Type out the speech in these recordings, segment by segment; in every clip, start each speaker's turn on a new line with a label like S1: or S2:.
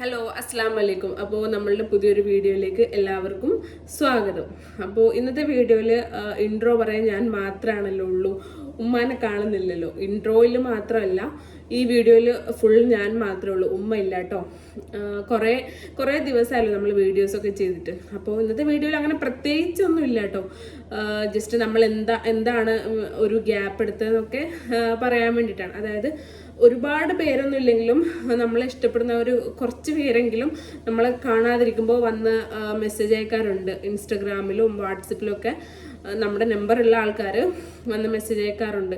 S1: Hello അസ്സാം വലൈക്കും അപ്പോൾ നമ്മളുടെ പുതിയൊരു വീഡിയോയിലേക്ക് എല്ലാവർക്കും സ്വാഗതം. അപ്പോൾ ഇന്നത്തെ വീഡിയോയിൽ ഇൻട്രോ പറയാൻ ഞാൻ മാത്രമാണല്ലോ ഉള്ളൂ. ഉമ്മാനെ കാണുന്നില്ലല്ലോ. ഇൻട്രോയിൽ മാത്രമല്ല ഈ വീഡിയോയിൽ ഫുൾ ഞാൻ മാത്രമേ ഉള്ളൂ. ഉമ്മ ഇല്ല കേട്ടോ കുറേ കുറേ ദിവസമായല്ലോ നമ്മൾ വീഡിയോസൊക്കെ ചെയ്തിട്ട്. അപ്പോൾ ഇന്നത്തെ വീഡിയോയിൽ അങ്ങനെ പ്രത്യേകിച്ചൊന്നും ഇല്ല കേട്ടോ ജസ്റ്റ് നമ്മൾ എന്താ എന്താണ് ഒരു ഗ്യാപ്പ് എടുത്തതെന്നൊക്കെ പറയാൻ വേണ്ടിയിട്ടാണ് അതായത് ഒരുപാട് പേരൊന്നും ഇല്ലെങ്കിലും നമ്മളെ ഇഷ്ടപ്പെടുന്ന ഒരു കുറച്ച് പേരെങ്കിലും നമ്മളെ കാണാതിരിക്കുമ്പോൾ വന്ന് മെസ്സേജ് അയക്കാറുണ്ട്. ഇൻസ്റ്റഗ്രാമിലും വാട്സപ്പിലും ഒക്കെ നമ്മുടെ നമ്പറുള്ള ആൾക്കാർ വന്ന് മെസ്സേജ് അയക്കാറുണ്ട്.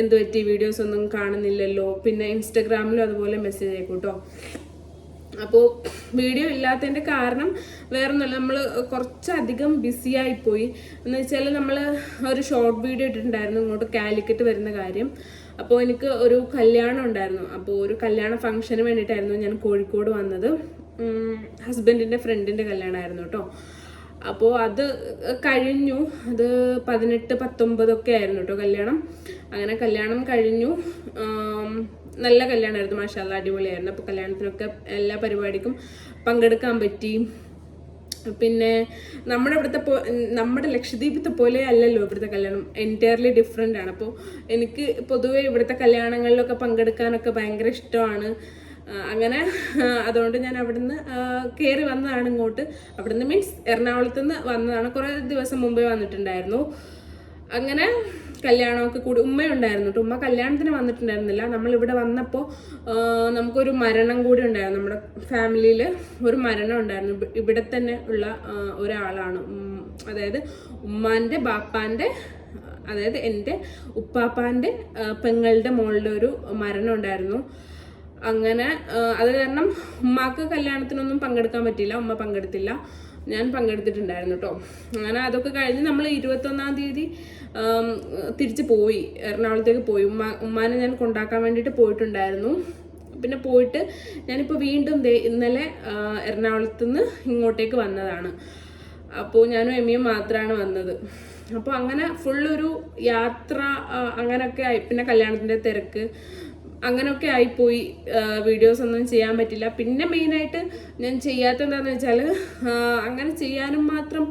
S1: എന്തു പറ്റി? വീഡിയോസ് ഒന്നും കാണുന്നില്ലല്ലോ. പിന്നെ ഇൻസ്റ്റഗ്രാമിലും അതുപോലെ മെസ്സേജ് അയക്കൂട്ടോ അപ്പോൾ വീഡിയോ ഇല്ലാത്തതിന്റെ കാരണം വേറൊന്നുമല്ല. നമ്മൾ കുറച്ചധികം ബിസി ആയിപ്പോയി. എന്ന് വെച്ചാൽ നമ്മൾ ഒരു ഷോർട്ട് വീഡിയോ ഇട്ടിട്ടുണ്ടായിരുന്നു. ഇങ്ങോട്ട് കാലിക്കറ്റ് വരുന്ന കാര്യം. അപ്പോൾ എനിക്ക് ഒരു കല്യാണം ഉണ്ടായിരുന്നു. അപ്പോൾ ഒരു കല്യാണ ഫംഗ്ഷന് വേണ്ടിയിട്ടായിരുന്നു ഞാൻ കോഴിക്കോട് വന്നത്. ഹസ്ബൻഡിന്റെ ഫ്രണ്ടിന്റെ കല്യാണമായിരുന്നു കേട്ടോ. അപ്പോൾ അത് കഴിഞ്ഞു. അത് പതിനെട്ട് പത്തൊമ്പതൊക്കെ ആയിരുന്നു കേട്ടോ കല്യാണം. അങ്ങനെ കല്യാണം കഴിഞ്ഞു. നല്ല കല്യാണമായിരുന്നു മാഷാല്ല അടിപൊളിയായിരുന്നു. അപ്പോൾ കല്യാണത്തിനൊക്കെ എല്ലാ പരിപാടിക്കും പങ്കെടുക്കാൻ പറ്റി. പിന്നെ നമ്മുടെ ഇവിടുത്തെ പോ നമ്മുടെ ലക്ഷദ്വീപത്തെ പോലെ അല്ലല്ലോ ഇവിടുത്തെ കല്യാണം. എന്റയർലി ഡിഫറെന്റ് ആണ്. അപ്പോൾ എനിക്ക് പൊതുവെ ഇവിടുത്തെ കല്യാണങ്ങളിലൊക്കെ പങ്കെടുക്കാനൊക്കെ ഭയങ്കര ഇഷ്ടമാണ്. അങ്ങനെ അതുകൊണ്ട് ഞാൻ അവിടുന്ന് കയറി വന്നതാണ് ഇങ്ങോട്ട്. അവിടുന്ന് മീൻസ് എറണാകുളത്ത് നിന്ന് വന്നതാണ്. കുറേ ദിവസം മുമ്പേ വന്നിട്ടുണ്ടായിരുന്നു. അങ്ങനെ കല്യാണമൊക്കെ കൂടി. ഉമ്മയുണ്ടായിരുന്നു കേട്ടോ. ഉമ്മ കല്യാണത്തിന് വന്നിട്ടുണ്ടായിരുന്നില്ല. നമ്മൾ ഇവിടെ വന്നപ്പോൾ നമുക്കൊരു മരണം കൂടി ഉണ്ടായിരുന്നു. നമ്മുടെ ഫാമിലിയിൽ ഒരു മരണം ഉണ്ടായിരുന്നു. ഇവ- ഇവിടെ തന്നെ ഉള്ള ഒരാളാണ്. അതായത് ഉമ്മാന്റെ ബാപ്പാന്റെ അതായത് എന്റെ ഉപ്പാപ്പാന്റെ പെങ്ങളുടെ മോളുടെ ഒരു മരണം ഉണ്ടായിരുന്നു. അങ്ങനെ അത് കാരണം ഉമ്മാക്ക് കല്യാണത്തിനൊന്നും പങ്കെടുക്കാൻ പറ്റിയില്ല. ഉമ്മ പങ്കെടുത്തില്ല. ഞാൻ പങ്കെടുത്തിട്ടുണ്ടായിരുന്നു കേട്ടോ അങ്ങനെ അതൊക്കെ കഴിഞ്ഞ് നമ്മൾ ഇരുപത്തൊന്നാം തീയതി തിരിച്ച് പോയി. എറണാകുളത്തേക്ക് പോയി. ഉമ്മ ഉമ്മാനെ ഞാൻ കൊണ്ടാക്കാൻ വേണ്ടിയിട്ട് പോയിട്ടുണ്ടായിരുന്നു. പിന്നെ പോയിട്ട് ഞാനിപ്പോൾ വീണ്ടും ഇന്നലെ എറണാകുളത്ത് നിന്ന് ഇങ്ങോട്ടേക്ക് വന്നതാണ്. അപ്പോൾ ഞാനും എമ്മിയും മാത്രമാണ് വന്നത്. അപ്പോൾ അങ്ങനെ ഫുള്ളൊരു യാത്ര അങ്ങനെയൊക്കെ ആയി. പിന്നെ കല്യാണത്തിന്റെ തിരക്ക് അങ്ങനെയൊക്കെ ആയിപ്പോയി. വീഡിയോസ് ഒന്നും ചെയ്യാൻ പറ്റില്ല. പിന്നെ മെയിനായിട്ട് ഞാൻ ചെയ്യാത്ത എന്താണെന്ന് വെച്ചാൽ അങ്ങനെ ചെയ്യാനും മാത്രം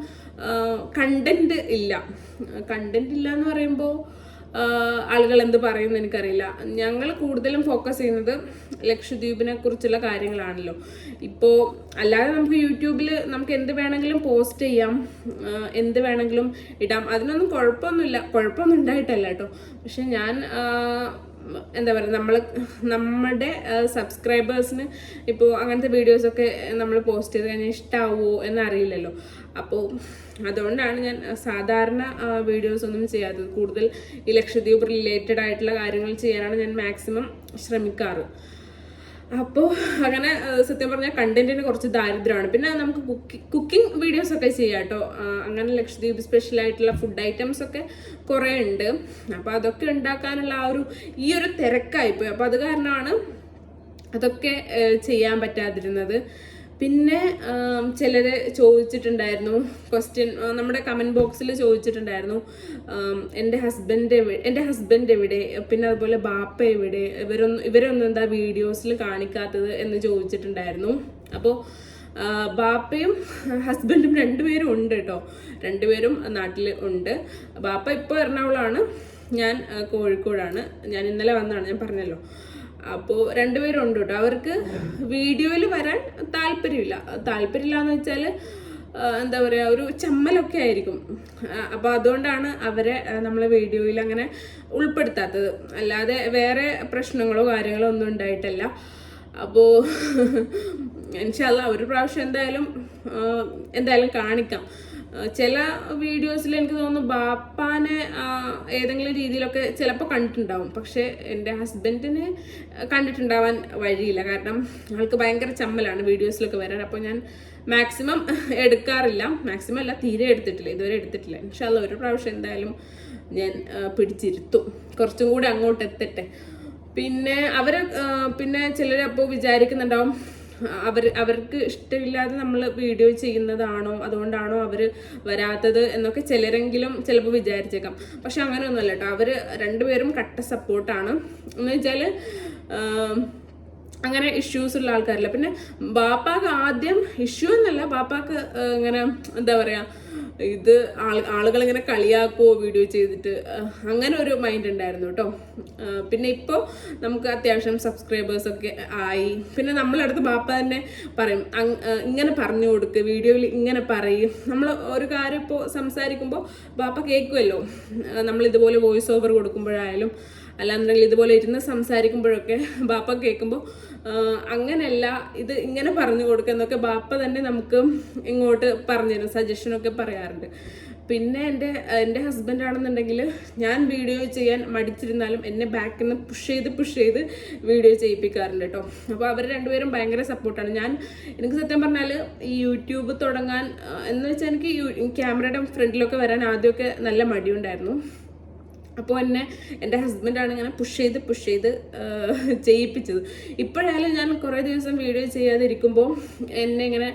S1: കണ്ടന്റ് ഇല്ല. കണ്ടന്റ് ഇല്ല എന്ന് പറയുമ്പോൾ ആളുകൾ എന്ത് പറയുമെന്ന് എനിക്കറിയില്ല. ഞങ്ങൾ കൂടുതലും ഫോക്കസ് ചെയ്യുന്നത് ലക്ഷദ്വീപിനെ കുറിച്ചുള്ള കാര്യങ്ങളാണല്ലോ. ഇപ്പോൾ അല്ലാതെ നമുക്ക് യൂട്യൂബിൽ നമുക്ക് എന്ത് വേണമെങ്കിലും പോസ്റ്റ് ചെയ്യാം എന്ത് വേണമെങ്കിലും ഇടാം. അതിനൊന്നും കുഴപ്പമൊന്നുമില്ല. കുഴപ്പമൊന്നും ഉണ്ടായിട്ടല്ല കേട്ടോ. പക്ഷെ ഞാൻ എന്താ പറയുക നമ്മൾ നമ്മുടെ സബ്സ്ക്രൈബേഴ്സിന് ഇപ്പോൾ അങ്ങനത്തെ വീഡിയോസൊക്കെ നമ്മൾ പോസ്റ്റ് ചെയ്ത് കഴിഞ്ഞാൽ ഇഷ്ടമാവുമോ എന്നറിയില്ലല്ലോ. അപ്പോൾ അതുകൊണ്ടാണ് ഞാൻ സാധാരണ വീഡിയോസ് ഒന്നും ചെയ്യാത്തത്. കൂടുതൽ ഈ ലക്ഷദ്വീപ് റിലേറ്റഡ് ആയിട്ടുള്ള കാര്യങ്ങൾ ചെയ്യാനാണ് ഞാൻ മാക്സിമം ശ്രമിക്കാറ്. അപ്പോൾ അങ്ങനെ സത്യം പറഞ്ഞാൽ കണ്ടന്റിന് കുറച്ച് ദാരിദ്ര്യമാണ്. പിന്നെ നമുക്ക് കുക്കി കുക്കിംഗ് വീഡിയോസ് ഒക്കെ ചെയ്യാം കേട്ടോ അങ്ങനെ ലക്ഷദ്വീപ് സ്പെഷ്യൽ ആയിട്ടുള്ള ഫുഡ് ഐറ്റംസ് ഒക്കെ കുറേ ഉണ്ട് അപ്പോൾ അതൊക്കെ ഉണ്ടാക്കാനുള്ള ആ ഒരു ഈ ഒരു തിരക്കായിപ്പോയി. അപ്പോൾ അത് കാരണമാണ് അതൊക്കെ ചെയ്യാൻ പറ്റാതിരുന്നത്. പിന്നെ ചിലർ ചോദിച്ചിട്ടുണ്ടായിരുന്നു ക്വസ്റ്റ്യൻ നമ്മുടെ കമന്റ് ബോക്സിൽ ചോദിച്ചിട്ടുണ്ടായിരുന്നു എന്റെ ഹസ്ബൻഡ് എന്റെ ഹസ്ബൻഡ് എവിടെ പിന്നെ അതുപോലെ ബാപ്പ എവിടെ ഇവരൊന്നും ഇവരൊന്നും എന്താ വീഡിയോസിൽ കാണിക്കാത്തത് എന്ന് ചോദിച്ചിട്ടുണ്ടായിരുന്നു. അപ്പോൾ ബാപ്പയും ഹസ്ബൻഡും രണ്ടുപേരും ഉണ്ട് കേട്ടോ രണ്ടുപേരും നാട്ടിൽ ഉണ്ട്. ബാപ്പ ഇപ്പോൾ എറണാകുളമാണ് ഞാൻ കോഴിക്കോടാണ്. ഞാൻ ഇന്നലെ വന്നതാണ് ഞാൻ പറഞ്ഞല്ലോ. അപ്പോൾ രണ്ടുപേരും ഉണ്ട് കേട്ടോ. അവർക്ക് വീഡിയോയിൽ വരാൻ താല്പര്യമില്ല. താല്പര്യമില്ല എന്ന് വെച്ചാൽ എന്താ പറയുക ഒരു ചമ്മലൊക്കെ ആയിരിക്കും. അപ്പോൾ അതുകൊണ്ടാണ് അവരെ നമ്മളെ വീഡിയോയിൽ അങ്ങനെ ഉൾപ്പെടുത്താത്തത്. അല്ലാതെ വേറെ പ്രശ്നങ്ങളോ കാര്യങ്ങളോ ഒന്നും ഉണ്ടായിട്ടല്ല. അപ്പോൾ ഇൻഷാല്ല ഒരു പ്രാവശ്യം എന്തായാലും എന്തായാലും കാണിക്കാം. ചില വീഡിയോസിൽ എനിക്ക് തോന്നുന്നു ബാപ്പാനെ ഏതെങ്കിലും രീതിയിലൊക്കെ ചിലപ്പോൾ കണ്ടിട്ടുണ്ടാവും. പക്ഷേ എന്റെ ഹസ്ബൻഡിനെ കണ്ടിട്ടുണ്ടാവാൻ വഴിയില്ല. കാരണം ആൾക്ക് ഭയങ്കര ചമ്മലാണ് വീഡിയോസിലൊക്കെ വരാൻ. അപ്പോൾ ഞാൻ മാക്സിമം എടുക്കാറില്ല. മാക്സിമം അല്ല തീരെ എടുത്തിട്ടില്ല. ഇതുവരെ എടുത്തിട്ടില്ല. ഇൻഷാല്ല ഒരു പ്രാവശ്യം എന്തായാലും ഞാൻ പിടിച്ചിരുത്തും. കുറച്ചും കൂടി അങ്ങോട്ട് എത്തട്ടെ. പിന്നെ അവർ പിന്നെ ചിലർ അപ്പോൾ വിചാരിക്കുന്നുണ്ടാവും അവർ അവർക്ക് ഇഷ്ടമില്ലാതെ നമ്മൾ വീഡിയോ ചെയ്യുന്നതാണോ അതുകൊണ്ടാണോ അവർ വരാത്തത് എന്നൊക്കെ ചിലരെങ്കിലും ചിലപ്പോൾ വിചാരിച്ചേക്കാം. പക്ഷെ അങ്ങനെയൊന്നുമല്ല കേട്ടോ. അവർ രണ്ടുപേരും കട്ട സപ്പോർട്ടാണ്. എന്ന് വെച്ചാൽ അങ്ങനെ ഇഷ്യൂസ് ഉള്ള ആൾക്കാരില്ല. പിന്നെ ബാപ്പാക്ക് ആദ്യം ഇഷ്യൂ എന്നല്ല ബാപ്പാക്ക് ഇങ്ങനെ എന്താ പറയാ ഇത് ആളുകൾ ഇങ്ങനെ കളിയാക്കുവോ വീഡിയോ ചെയ്തിട്ട് അങ്ങനെ ഒരു മൈൻഡ് ഉണ്ടായിരുന്നു കേട്ടോ പിന്നെ ഇപ്പോൾ നമുക്ക് അത്യാവശ്യം സബ്സ്ക്രൈബേഴ്സ് ഒക്കെ ആയി. പിന്നെ നമ്മളടുത്ത് ബാപ്പ തന്നെ പറയും ഇങ്ങനെ പറഞ്ഞു കൊടുക്ക് വീഡിയോയിൽ ഇങ്ങനെ പറയും. നമ്മൾ ഒരു കാര്യം ഇപ്പോൾ സംസാരിക്കുമ്പോൾ ബാപ്പ കേൾക്കുമല്ലോ നമ്മൾ ഇതുപോലെ വോയിസ് ഓവർ കൊടുക്കുമ്പോഴായാലും അല്ലാന്നുണ്ടെങ്കിൽ ഇതുപോലെ ഇരുന്ന് സംസാരിക്കുമ്പോഴൊക്കെ ബാപ്പ കേൾക്കുമ്പോൾ അങ്ങനെയല്ല ഇത് ഇങ്ങനെ പറഞ്ഞു കൊടുക്കുക എന്നൊക്കെ ബാപ്പ തന്നെ നമുക്ക് ഇങ്ങോട്ട് പറഞ്ഞു തരും സജഷനൊക്കെ പറയാറുണ്ട്. പിന്നെ എന്റെ എന്റെ ഹസ്ബൻഡ് ആണെന്നുണ്ടെങ്കിൽ ഞാൻ വീഡിയോ ചെയ്യാൻ മടിച്ചിരുന്നാലും എന്നെ ബാക്കിൽ നിന്ന് പുഷ് ചെയ്ത് പുഷ് ചെയ്ത് വീഡിയോ ചെയ്യിപ്പിക്കാറുണ്ട് കേട്ടോ. അപ്പോൾ അവർ രണ്ടുപേരും ഭയങ്കര സപ്പോർട്ടാണ് ഞാൻ എനിക്ക് സത്യം പറഞ്ഞാൽ ഈ യൂട്യൂബ് തുടങ്ങാൻ എന്ന് വെച്ചാൽ എനിക്ക് ക്യാമറയുടെ ഫ്രണ്ടിലൊക്കെ വരാൻ ആദ്യമൊക്കെ നല്ല മടിയുണ്ടായിരുന്നു. അപ്പോൾ എന്നെ എന്റെ ഹസ്ബൻഡാണ് ഇങ്ങനെ പുഷ് ചെയ്ത് പുഷ് ചെയ്ത് ചെയ്യിപ്പിച്ചത്. ഇപ്പോഴായാലും ഞാൻ കുറേ ദിവസം വീഡിയോ ചെയ്യാതിരിക്കുമ്പോൾ എന്നെ ഇങ്ങനെ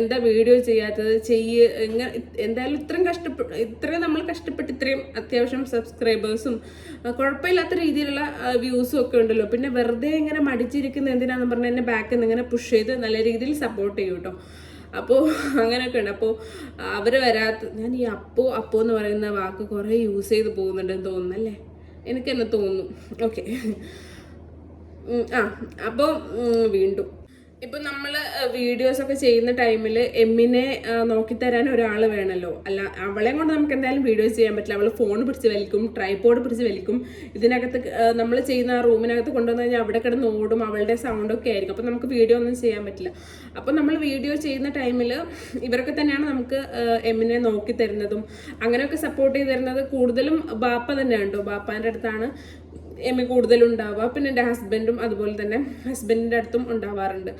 S1: എന്താ വീഡിയോ ചെയ്യാത്തത് ചെയ്യ് ഇങ്ങനെ എന്തായാലും ഇത്രയും കഷ്ടപ്പെട്ട് ഇത്രയും നമ്മൾ കഷ്ടപ്പെട്ട് ഇത്രയും അത്യാവശ്യം സബ്സ്ക്രൈബേഴ്സും കുഴപ്പമില്ലാത്ത രീതിയിലുള്ള വ്യൂസും ഒക്കെ ഉണ്ടല്ലോ. പിന്നെ വെറുതെ ഇങ്ങനെ മടിച്ചിരിക്കുന്ന എന്തിനാണെന്ന് പറഞ്ഞാൽ എന്നെ ബാക്കിൽ നിന്ന് ഇങ്ങനെ പുഷ് ചെയ്ത് നല്ല രീതിയിൽ സപ്പോർട്ട് ചെയ്യും കേട്ടോ അപ്പോൾ അങ്ങനെയൊക്കെ ഉണ്ട് അപ്പോൾ അവർ വരാത്ത ഞാൻ ഈ അപ്പോ അപ്പോ എന്ന് പറയുന്ന വാക്ക് കുറേ യൂസ് ചെയ്ത് പോകുന്നുണ്ടെന്ന് തോന്നുന്നു അല്ലേ എനിക്ക് തന്നെ. തോന്നുന്നു ഓക്കെ ആ അപ്പോൾ വീണ്ടും. ഇപ്പൊ നമ്മൾ വീഡിയോസ് ഒക്കെ ചെയ്യുന്ന ടൈമിൽ എമ്മിനെ നോക്കി നോക്കിത്തരാൻ ഒരാൾ വേണമല്ലോ അല്ല അവളെ കൊണ്ട് നമുക്ക് എന്തായാലും വീഡിയോസ് ചെയ്യാൻ പറ്റില്ല. അവൾ ഫോൺ പിടിച്ച് വലിക്കും ട്രൈപോഡ് പിടിച്ച് വലിക്കും. ഇതിനകത്ത് നമ്മൾ ചെയ്യുന്ന ആ റൂമിനകത്ത് കൊണ്ടുവന്ന് കഴിഞ്ഞാൽ അവിടെ കിടന്ന് ഓടും അവളുടെ സൗണ്ട് ഒക്കെ ആയിരിക്കും. അപ്പം നമുക്ക് വീഡിയോ ഒന്നും ചെയ്യാൻ പറ്റില്ല. അപ്പം നമ്മൾ വീഡിയോ ചെയ്യുന്ന ടൈമിൽ ഇവരൊക്കെ തന്നെയാണ് നമുക്ക് എമ്മിനെ നോക്കി തരുന്നതും അങ്ങനെയൊക്കെ സപ്പോർട്ട് ചെയ്ത് തരുന്നത് കൂടുതലും ബാപ്പ തന്നെയാണ് കേട്ടോ ബാപ്പാന്റെ അടുത്താണ്. എമ്മി കൂടുതലുണ്ടാവുക. പിന്നെ എന്റെ ഹസ്ബൻഡും അതുപോലെ തന്നെ ഹസ്ബൻഡിന്റെ അടുത്തും ഉണ്ടാവാറുണ്ട്.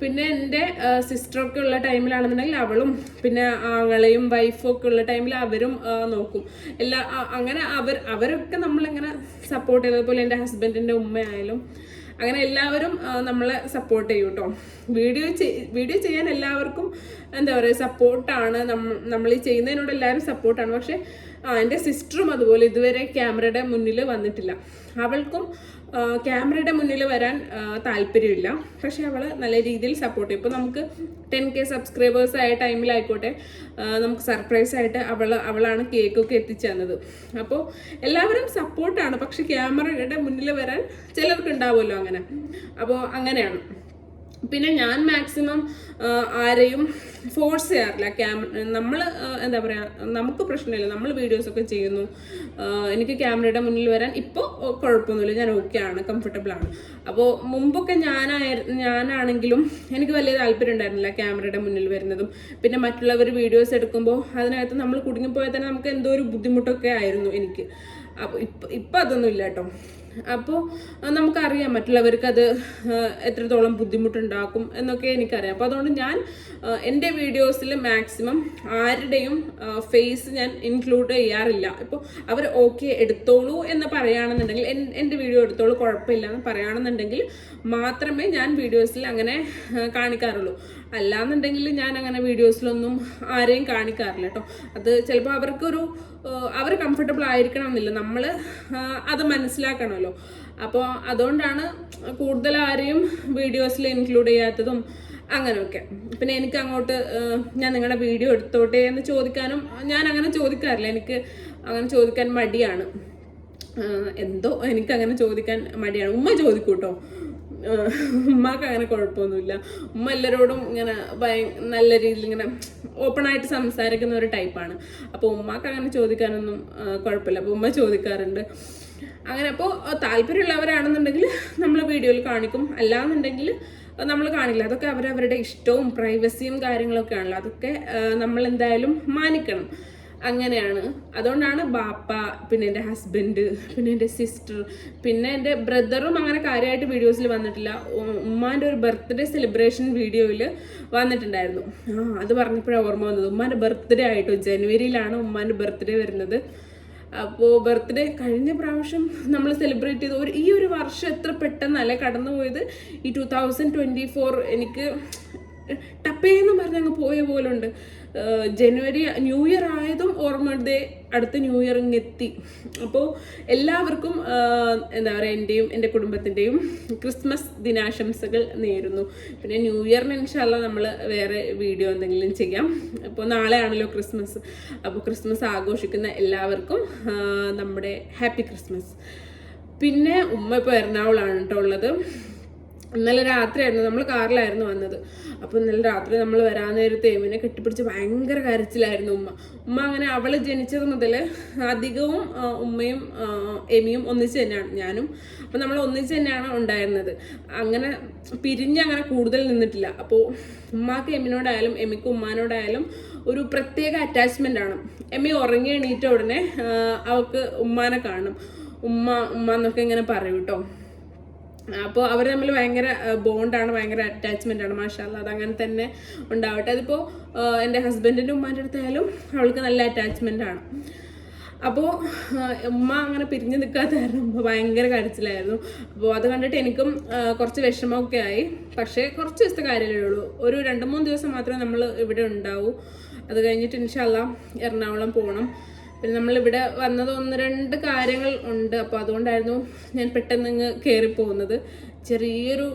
S1: പിന്നെ എന്റെ സിസ്റ്ററൊക്കെ ഉള്ള ടൈമിലാണെന്നുണ്ടെങ്കിൽ അവളും പിന്നെ ആങ്ങളെയും വൈഫും ഒക്കെ ഉള്ള ടൈമിൽ അവരും നോക്കും. എല്ലാ അങ്ങനെ അവർ അവരൊക്കെ നമ്മളിങ്ങനെ സപ്പോർട്ട് ചെയ്തതുപോലെ എന്റെ ഹസ്ബൻഡിന്റെ ഉമ്മയായാലും അങ്ങനെ എല്ലാവരും നമ്മളെ സപ്പോർട്ട് ചെയ്യും കേട്ടോ വീഡിയോ വീഡിയോ ചെയ്യാൻ എല്ലാവർക്കും എന്താ പറയുക സപ്പോർട്ടാണ് നമ്മൾ ഈ ചെയ്യുന്നതിനോട് എല്ലാവരും സപ്പോർട്ടാണ് പക്ഷേ ആ എന്റെ സിസ്റ്ററും അതുപോലെ ഇതുവരെ ക്യാമറയുടെ മുന്നിൽ വന്നിട്ടില്ല. അവൾക്കും ക്യാമറയുടെ മുന്നിൽ വരാൻ താല്പര്യമില്ല. പക്ഷെ അവൾ നല്ല രീതിയിൽ സപ്പോർട്ട് ചെയ്യും. ഇപ്പോൾ നമുക്ക് ടെൻ കെ സബ്സ്ക്രൈബേഴ്സ് ആയ ടൈമിലായിക്കോട്ടെ നമുക്ക് സർപ്രൈസ് ആയിട്ട് അവൾ അവളാണ് കേക്കൊക്കെ എത്തിച്ചു തന്നത്. അപ്പോൾ എല്ലാവരും സപ്പോർട്ടാണ് പക്ഷെ ക്യാമറയുടെ മുന്നിൽ വരാൻ ചിലർക്ക് ഉണ്ടാവുമല്ലോ അങ്ങനെ. അപ്പോൾ അങ്ങനെയാണ്. പിന്നെ ഞാൻ മാക്സിമം ആരെയും ഫോഴ്സ് ചെയ്യാറില്ല. ക്യാമറ നമ്മൾ എന്താ പറയുക നമുക്ക് പ്രശ്നമില്ല. നമ്മൾ വീഡിയോസൊക്കെ ചെയ്യുന്നു. എനിക്ക് ക്യാമറയുടെ മുന്നിൽ വരാൻ ഇപ്പോൾ കുഴപ്പമൊന്നുമില്ല. ഞാൻ ഓക്കെ ആണ് കംഫർട്ടബിൾ ആണ്. അപ്പോൾ മുമ്പൊക്കെ ഞാനായ ഞാനാണെങ്കിലും എനിക്ക് വലിയ താല്പര്യം ഉണ്ടായിരുന്നില്ല ക്യാമറയുടെ മുന്നിൽ വരുന്നതും. പിന്നെ മറ്റുള്ളവർ വീഡിയോസ് എടുക്കുമ്പോൾ അതിനകത്ത് നമ്മൾ കുടുങ്ങിപ്പോയാൽ തന്നെ നമുക്ക് എന്തോ ഒരു ബുദ്ധിമുട്ടൊക്കെ ആയിരുന്നു എനിക്ക്. അപ്പോൾ ഇപ്പം ഇപ്പം അതൊന്നും ഇല്ല കേട്ടോ. അപ്പോൾ നമുക്കറിയാം മറ്റുള്ളവർക്ക് അത് എത്രത്തോളം ബുദ്ധിമുട്ടുണ്ടാക്കും എന്നൊക്കെ എനിക്കറിയാം. അപ്പോൾ അതുകൊണ്ട് ഞാൻ എന്റെ വീഡിയോസിൽ മാക്സിമം ആരുടെയും ഫേസ് ഞാൻ ഇൻക്ലൂഡ് ചെയ്യാറില്ല. ഇപ്പോൾ അവർ ഓക്കെ എടുത്തോളൂ എന്ന് പറയുകയാണെന്നുണ്ടെങ്കിൽ എന്റെ വീഡിയോ എടുത്തോളൂ കുഴപ്പമില്ല എന്ന് പറയുകയാണെന്നുണ്ടെങ്കിൽ മാത്രമേ ഞാൻ വീഡിയോസിൽ അങ്ങനെ കാണിക്കാറുള്ളൂ. അല്ലാന്നുണ്ടെങ്കിൽ ഞാൻ അങ്ങനെ വീഡിയോസിലൊന്നും ആരെയും കാണിക്കാറില്ല കേട്ടോ അത് ചിലപ്പോൾ അവർക്കൊരു അവർ കംഫർട്ടബിൾ ആയിരിക്കണം എന്നില്ല നമ്മൾ അത് മനസ്സിലാക്കണമല്ലോ. അപ്പോൾ അതുകൊണ്ടാണ് കൂടുതൽ ആരെയും വീഡിയോസിൽ ഇൻക്ലൂഡ് ചെയ്യാത്തതും അങ്ങനെയൊക്കെ. പിന്നെ എനിക്ക് അങ്ങോട്ട് ഞാൻ നിങ്ങളുടെ വീഡിയോ എടുത്തോട്ടെ എന്ന് ചോദിക്കാനും ഞാൻ അങ്ങനെ ചോദിക്കാറില്ല. എനിക്ക് അങ്ങനെ ചോദിക്കാൻ മടിയാണ്. എന്തോ എനിക്കങ്ങനെ ചോദിക്കാൻ മടിയാണ്. ഉമ്മ ചോദിക്കും കേട്ടോ ഉമ്മക്ക് അങ്ങനെ കുഴപ്പമൊന്നുമില്ല. ഉമ്മ എല്ലാവരോടും ഇങ്ങനെ ഭയ നല്ല രീതിയിൽ ഇങ്ങനെ ഓപ്പണായിട്ട് സംസാരിക്കുന്ന ഒരു ടൈപ്പാണ് അപ്പോൾ ഉമ്മക്ക് അങ്ങനെ ചോദിക്കാനൊന്നും കുഴപ്പമില്ല. അപ്പോൾ ഉമ്മ ചോദിക്കാറുണ്ട്. അങ്ങനെ അപ്പോൾ താല്പര്യമുള്ളവരാണെന്നുണ്ടെങ്കിൽ നമ്മൾ വീഡിയോയിൽ കാണിക്കും. അല്ലാന്നുണ്ടെങ്കിൽ നമ്മൾ കാണില്ല. അതൊക്കെ അവരവരുടെ ഇഷ്ടവും പ്രൈവസിയും കാര്യങ്ങളൊക്കെ ആണല്ലോ. അതൊക്കെ നമ്മൾ എന്തായാലും മാനിക്കണം. അങ്ങനെയാണ്. അതുകൊണ്ടാണ് ബാപ്പ പിന്നെ എന്റെ ഹസ്ബൻഡ് പിന്നെ എന്റെ സിസ്റ്റർ പിന്നെ എന്റെ ബ്രദറും അങ്ങനെ കാര്യമായിട്ട് വീഡിയോസിൽ വന്നിട്ടില്ല. ഉമ്മാന്റെ ഒരു ബർത്ത്ഡേ സെലിബ്രേഷൻ വീഡിയോയിൽ വന്നിട്ടുണ്ടായിരുന്നു. ആ അത് പറഞ്ഞപ്പോഴാണ് ഓർമ്മ വന്നത്. ഉമ്മാന്റെ ബർത്ത്ഡേ ആയിട്ടോ ജനുവരിയിലാണ് ഉമ്മാന്റെ ബർത്ത്ഡേ വരുന്നത്. അപ്പോൾ ബർത്ത്ഡേ കഴിഞ്ഞ പ്രാവശ്യം നമ്മൾ സെലിബ്രേറ്റ് ചെയ്ത് ഒരു ഈ ഒരു വർഷം എത്ര പെട്ടെന്നല്ലേ കടന്നു പോയത് ഈ ടു തൗസൻഡ് ട്വന്റി ഫോർ എനിക്ക് ടപ്പേന്ന് പറഞ്ഞ് അങ്ങ് പോയ പോലെ ഉണ്ട് ജനുവരി ന്യൂ ഇയർ ആയതും ഓർമ്മ ഡേ അടുത്ത ന്യൂ ഇയർ ഇങ്ങ് എത്തി. അപ്പോൾ എല്ലാവർക്കും എന്താ പറയുക എന്റെയും എന്റെ കുടുംബത്തിന്റെയും ക്രിസ്മസ് ദിനാശംസകൾ നേരുന്നു. പിന്നെ ന്യൂ ഇയറിന് ഇൻഷാല്ല നമ്മൾ വേറെ വീഡിയോ എന്തെങ്കിലും ചെയ്യാം. ഇപ്പോൾ നാളെയാണല്ലോ ക്രിസ്മസ്. അപ്പോൾ ക്രിസ്മസ് ആഘോഷിക്കുന്ന എല്ലാവർക്കും നമ്മുടെ ഹാപ്പി ക്രിസ്മസ്. പിന്നെ ഉമ്മ ഇപ്പോൾ എറണാകുളമാണ് കേട്ടോ ഉള്ളത്. ഇന്നലെ രാത്രിയായിരുന്നു. നമ്മൾ കാറിലായിരുന്നു വന്നത്. അപ്പോൾ ഇന്നലെ രാത്രി നമ്മൾ വരാൻ നേരത്തെ എമിനെ കെട്ടിപ്പിടിച്ച് ഭയങ്കര കരച്ചിലായിരുന്നു ഉമ്മ. ഉമ്മ അങ്ങനെ അവൾ ജനിച്ചത് മുതൽ അധികവും ഉമ്മയും എമിയും ഒന്നിച്ച് തന്നെയാണ് ഞാനും. അപ്പോൾ നമ്മൾ ഒന്നിച്ച് തന്നെയാണ് ഉണ്ടായിരുന്നത്. അങ്ങനെ പിരിഞ്ഞ് അങ്ങനെ കൂടുതൽ നിന്നിട്ടില്ല. അപ്പോൾ ഉമ്മാക്ക് എമിനോടായാലും എമിക്ക് ഉമ്മാനോടായാലും ഒരു പ്രത്യേക അറ്റാച്ച്മെന്റ് ആണ്. എമ്മി ഉറങ്ങി എണീറ്റ ഉടനെ അവൾക്ക് ഉമ്മാനെ കാണണം ഉമ്മ ഉമ്മ എന്നൊക്കെ ഇങ്ങനെ പറയും കേട്ടോ. അപ്പോൾ അവർ തമ്മിൽ ഭയങ്കര ബോണ്ടാണ് ഭയങ്കര അറ്റാച്ച്മെന്റ് ആണ്. മാഷാല്ല അതങ്ങനെ തന്നെ ഉണ്ടാവട്ടെ. അതിപ്പോൾ എന്റെ ഹസ്ബൻഡിന്റെ ഉമ്മാന്റെ അടുത്തായാലും അവൾക്ക് നല്ല അറ്റാച്ച്മെന്റ് ആണ്. അപ്പോൾ ഉമ്മ അങ്ങനെ പിരിഞ്ഞു നിൽക്കാത്ത കാരണം ഉമ്മ ഭയങ്കര കരച്ചിലായിരുന്നു. അപ്പോൾ അത് കണ്ടിട്ട് എനിക്കും കുറച്ച് വിഷമമൊക്കെ ആയി. പക്ഷേ കുറച്ച് ദിവസത്തെ കാര്യമല്ലേ ഉള്ളൂ. ഒരു രണ്ട് മൂന്ന് ദിവസം മാത്രമേ നമ്മൾ ഇവിടെ ഉണ്ടാവൂ. അത് കഴിഞ്ഞിട്ട് ഇൻഷല്ല എറണാകുളം പോകണം പിന്നെ നമ്മളിവിടെ വന്നത് ഒന്ന് രണ്ട് കാര്യങ്ങൾ ഉണ്ട്. അപ്പോൾ അതുകൊണ്ടായിരുന്നു ഞാൻ പെട്ടെന്ന് ഇങ്ങ് കയറി പോകുന്നത് ചെറിയൊരു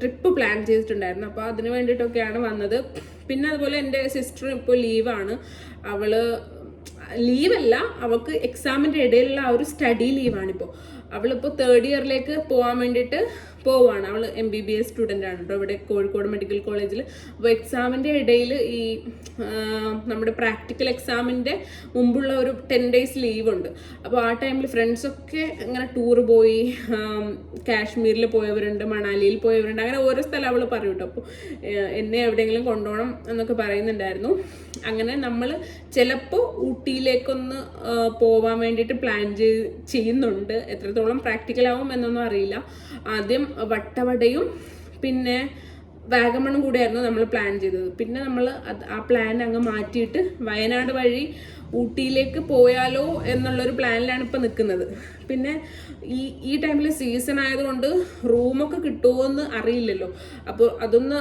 S1: ട്രിപ്പ് പ്ലാൻ ചെയ്തിട്ടുണ്ടായിരുന്നു. അപ്പോൾ അതിന് വേണ്ടിയിട്ടൊക്കെയാണ് വന്നത്. പിന്നെ അതുപോലെ എന്റെ സിസ്റ്റർ ഇപ്പോൾ ലീവാണ് അവൾ ലീവല്ല അവൾക്ക് എക്സാമിന്റെ ഇടയിലുള്ള ആ ഒരു സ്റ്റഡി ലീവാണിപ്പോൾ അവളിപ്പോൾ തേർഡ് ഇയറിലേക്ക് പോകാൻ വേണ്ടിയിട്ട് പോവാണ്. അവൾ M B B S student ആണ് കേട്ടോ ഇവിടെ കോഴിക്കോട് മെഡിക്കൽ കോളേജിൽ അപ്പോൾ എക്സാമിന്റെ ഇടയിൽ ഈ നമ്മുടെ പ്രാക്ടിക്കൽ എക്സാമിന്റെ മുമ്പുള്ള ഒരു ടെൻ ഡേയ്സ് ലീവ് ഉണ്ട്. അപ്പോൾ ആ ടൈമിൽ ഫ്രണ്ട്സൊക്കെ ഇങ്ങനെ ടൂർ പോയി കാശ്മീരിൽ പോയവരുണ്ട് മണാലിയിൽ പോയവരുണ്ട്. അങ്ങനെ ഓരോ സ്ഥലം അവൾ പറയും കേട്ടോ അപ്പോൾ എന്നെ എവിടെയെങ്കിലും കൊണ്ടുപോകണം എന്നൊക്കെ പറയുന്നുണ്ടായിരുന്നു. അങ്ങനെ നമ്മൾ ചിലപ്പോൾ ഊട്ടിയിലേക്കൊന്ന് പോവാൻ വേണ്ടിയിട്ട് പ്ലാൻ ചെയ്യുന്നുണ്ട്. എത്രത്തോളം പ്രാക്ടിക്കൽ ആവും എന്നൊന്നും അറിയില്ല. ആദ്യം വട്ടവടയും പിന്നെ വാഗമണും കൂടിയായിരുന്നു നമ്മൾ പ്ലാൻ ചെയ്തത്. പിന്നെ നമ്മൾ ആ പ്ലാൻ അങ്ങ് മാറ്റിയിട്ട് വയനാട് വഴി ഊട്ടിയിലേക്ക് പോയാലോ എന്നുള്ളൊരു പ്ലാനിലാണ് ഇപ്പോൾ നിൽക്കുന്നത്. പിന്നെ ഈ ഈ ടൈമിൽ സീസൺ ആയതുകൊണ്ട് റൂമൊക്കെ കിട്ടുമോ എന്ന് അറിയില്ലല്ലോ. അപ്പോൾ അതൊന്ന്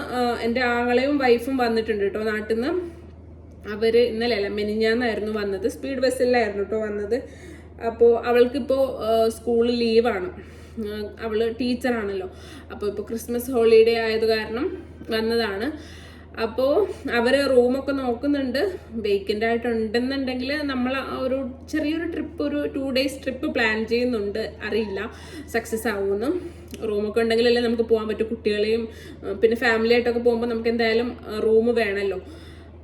S1: എന്റെ ആങ്ങളെയും വൈഫും വന്നിട്ടുണ്ട് കേട്ടോ നാട്ടിൽ നിന്ന് അവർ ഇന്നലെ അല്ല മെനിഞ്ഞാന്നായിരുന്നു വന്നത്. സ്പീഡ് ബസ്സിലായിരുന്നു കേട്ടോ വന്നത്. അപ്പോൾ അവൾക്കിപ്പോൾ സ്കൂൾ ലീവാണ് അവൾ ടീച്ചറാണല്ലോ. അപ്പോൾ ഇപ്പോൾ ക്രിസ്മസ് ഹോളിഡേ ആയത് കാരണം വന്നതാണ്. അപ്പോൾ അവർ റൂമൊക്കെ നോക്കുന്നുണ്ട്. വേക്കന്റ് ആയിട്ടുണ്ടെന്നുണ്ടെങ്കിൽ നമ്മൾ ഒരു ചെറിയൊരു ട്രിപ്പ് ഒരു ടു ഡേയ്സ് ട്രിപ്പ് പ്ലാൻ ചെയ്യുന്നുണ്ട്. അറിയില്ല. സക്സസ് ആവുമെന്ന്. റൂമൊക്കെ ഉണ്ടെങ്കിലല്ലേ നമുക്ക് പോകാൻ പറ്റും കുട്ടികളെയും പിന്നെ ഫാമിലി ആയിട്ടൊക്കെ പോകുമ്പോൾ നമുക്ക് എന്തായാലും റൂം വേണമല്ലോ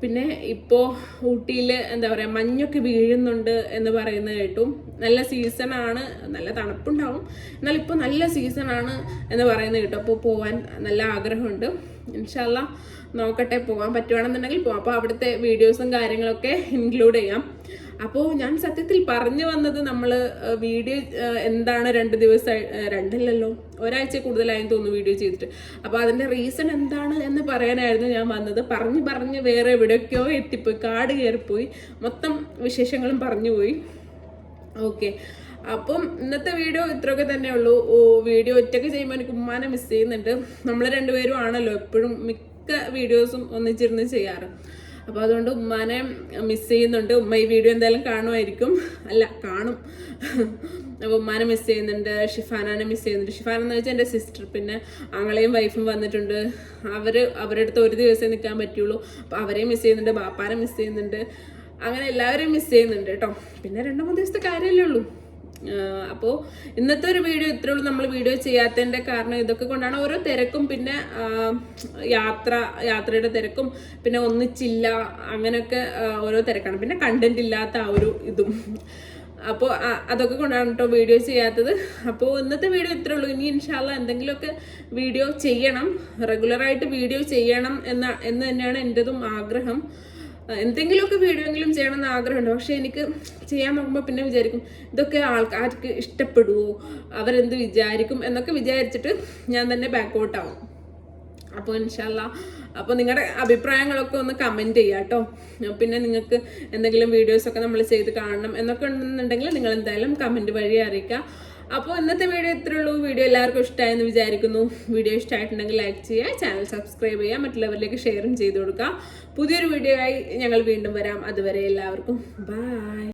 S1: പിന്നെ ഇപ്പോൾ ഊട്ടിയിൽ എന്താ പറയുക മഞ്ഞൊക്കെ വീഴുന്നുണ്ട് എന്ന് പറയുന്നത് കേട്ടു. നല്ല സീസണാണ് നല്ല തണുപ്പുണ്ടാവും. എന്നാൽ ഇപ്പോൾ നല്ല സീസണാണ് എന്ന് പറയുന്നത് കേട്ടു. അപ്പോൾ പോകാൻ നല്ല ആഗ്രഹമുണ്ട്. ഇൻഷാല്ല നോക്കട്ടെ പോകാൻ പറ്റുവാണെന്നുണ്ടെങ്കിൽ പോകാം അപ്പോൾ അവിടുത്തെ വീഡിയോസും കാര്യങ്ങളൊക്കെ ഇൻക്ലൂഡ് ചെയ്യാം. അപ്പോൾ ഞാൻ സത്യത്തിൽ പറഞ്ഞു വന്നത് നമ്മൾ വീഡിയോ എന്താണ് രണ്ട് ദിവസം രണ്ടല്ലല്ലോ? ഒരാഴ്ച കൂടുതലായെന്ന് തോന്നുന്നു വീഡിയോ ചെയ്തിട്ട്. അപ്പോൾ അതിന്റെ റീസൺ എന്താണ് എന്ന് പറയാനായിരുന്നു ഞാൻ വന്നത്. പറഞ്ഞ് പറഞ്ഞ് വേറെ എവിടെയൊക്കെയോ എത്തിപ്പോയി കാട് കയറിപ്പോയി. മൊത്തം വിശേഷങ്ങളും പറഞ്ഞു പോയി ഓക്കെ അപ്പം ഇന്നത്തെ വീഡിയോ ഇത്രയൊക്കെ തന്നെ ഉള്ളൂ ഓ വീഡിയോ ഒറ്റയ്ക്ക് ചെയ്യുമ്പോൾ എനിക്ക് ഉമ്മാനെ മിസ് ചെയ്യുന്നുണ്ട്. നമ്മൾ രണ്ടുപേരും ആണല്ലോ എപ്പോഴും മിക്ക വീഡിയോസും ഒന്നിച്ചിരുന്ന് ചെയ്യാറ്. അപ്പോൾ അതുകൊണ്ട് ഉമ്മാനെ മിസ് ചെയ്യുന്നുണ്ട്. ഉമ്മ ഈ വീഡിയോ എന്തായാലും കാണുമായിരിക്കും. അല്ല കാണും. അപ്പോൾ ഉമ്മാനെ മിസ് ചെയ്യുന്നുണ്ട്. ഷിഫാനാനെ മിസ് ചെയ്യുന്നുണ്ട്. ഷിഫാൻ എന്ന് വെച്ചാൽ എന്റെ സിസ്റ്റർ പിന്നെ ആങ്ങളെയും വൈഫും വന്നിട്ടുണ്ട്. അവർ അവരുടെ അടുത്ത് ഒരു ദിവസമേ നിൽക്കാൻ പറ്റുള്ളൂ. അപ്പോൾ അവരെയും മിസ് ചെയ്യുന്നുണ്ട്. ബാപ്പാനെ മിസ് ചെയ്യുന്നുണ്ട്. അങ്ങനെ എല്ലാവരെയും മിസ് ചെയ്യുന്നുണ്ട് കേട്ടോ. പിന്നെ രണ്ട് മൂന്ന് ദിവസത്തെ കാര്യമല്ലേ ഉള്ളൂ. അപ്പോൾ ഇന്നത്തെ ഒരു വീഡിയോ ഇത്രേ ഉള്ളൂ. നമ്മൾ വീഡിയോ ചെയ്യാത്തതിന്റെ കാരണം ഇതൊക്കെ കൊണ്ടാണ് ഓരോ തിരക്കും പിന്നെ യാത്ര യാത്രയുടെ തിരക്കും പിന്നെ ഒന്നിച്ചില്ല അങ്ങനെയൊക്കെ ഓരോ തിരക്കാണ്. പിന്നെ കണ്ടന്റ് ഇല്ലാത്ത ആ ഒരു ഇതും. അപ്പോൾ അതൊക്കെ കൊണ്ടാണ് കേട്ടോ വീഡിയോ ചെയ്യാത്തത്. അപ്പോൾ ഇന്നത്തെ വീഡിയോ ഇത്രേ ഉള്ളൂ. ഇനി ഇൻഷാല്ല എന്തെങ്കിലുമൊക്കെ വീഡിയോ ചെയ്യണം. റെഗുലറായിട്ട് വീഡിയോ ചെയ്യണം എന്ന എന്ന് തന്നെയാണ് എന്റെതും ആഗ്രഹം. എന്തെങ്കിലുമൊക്കെ വീഡിയോ എങ്കിലും ചെയ്യണം എന്ന് ആഗ്രഹമുണ്ട്. പക്ഷെ എനിക്ക് ചെയ്യാൻ നോക്കുമ്പോൾ പിന്നെ വിചാരിക്കും ഇതൊക്കെ ആൾക്കാർക്ക് ഇഷ്ടപ്പെടുമോ അവരെന്ത് വിചാരിക്കും? എന്നൊക്കെ വിചാരിച്ചിട്ട് ഞാൻ തന്നെ ബാക്കൗട്ടാവും അപ്പോൾ ഇൻഷാല്ല അപ്പോൾ നിങ്ങളുടെ അഭിപ്രായങ്ങളൊക്കെ ഒന്ന് കമന്റ് ചെയ്യുക കേട്ടോ പിന്നെ നിങ്ങൾക്ക് എന്തെങ്കിലും വീഡിയോസൊക്കെ നമ്മൾ ചെയ്ത് കാണണം എന്നൊക്കെ ഉണ്ടെന്നുണ്ടെങ്കിൽ നിങ്ങൾ എന്തായാലും കമന്റ് വഴി അറിയിക്കുക അപ്പോൾ ഇന്നത്തെ വീഡിയോ ഇത്രേ ഉള്ളൂ. വീഡിയോ എല്ലാവർക്കും ഇഷ്ടമായെന്ന് വിചാരിക്കുന്നു. വീഡിയോ ഇഷ്ടമായിട്ടുണ്ടെങ്കിൽ ലൈക്ക് ചെയ്യുക ചാനൽ സബ്സ്ക്രൈബ് ചെയ്യുക മറ്റുള്ളവരിലേക്ക് ഷെയറും ചെയ്ത് കൊടുക്കുക പുതിയൊരു വീഡിയോ ആയി ഞങ്ങൾ വീണ്ടും വരാം. അതുവരെ എല്ലാവർക്കും ബൈ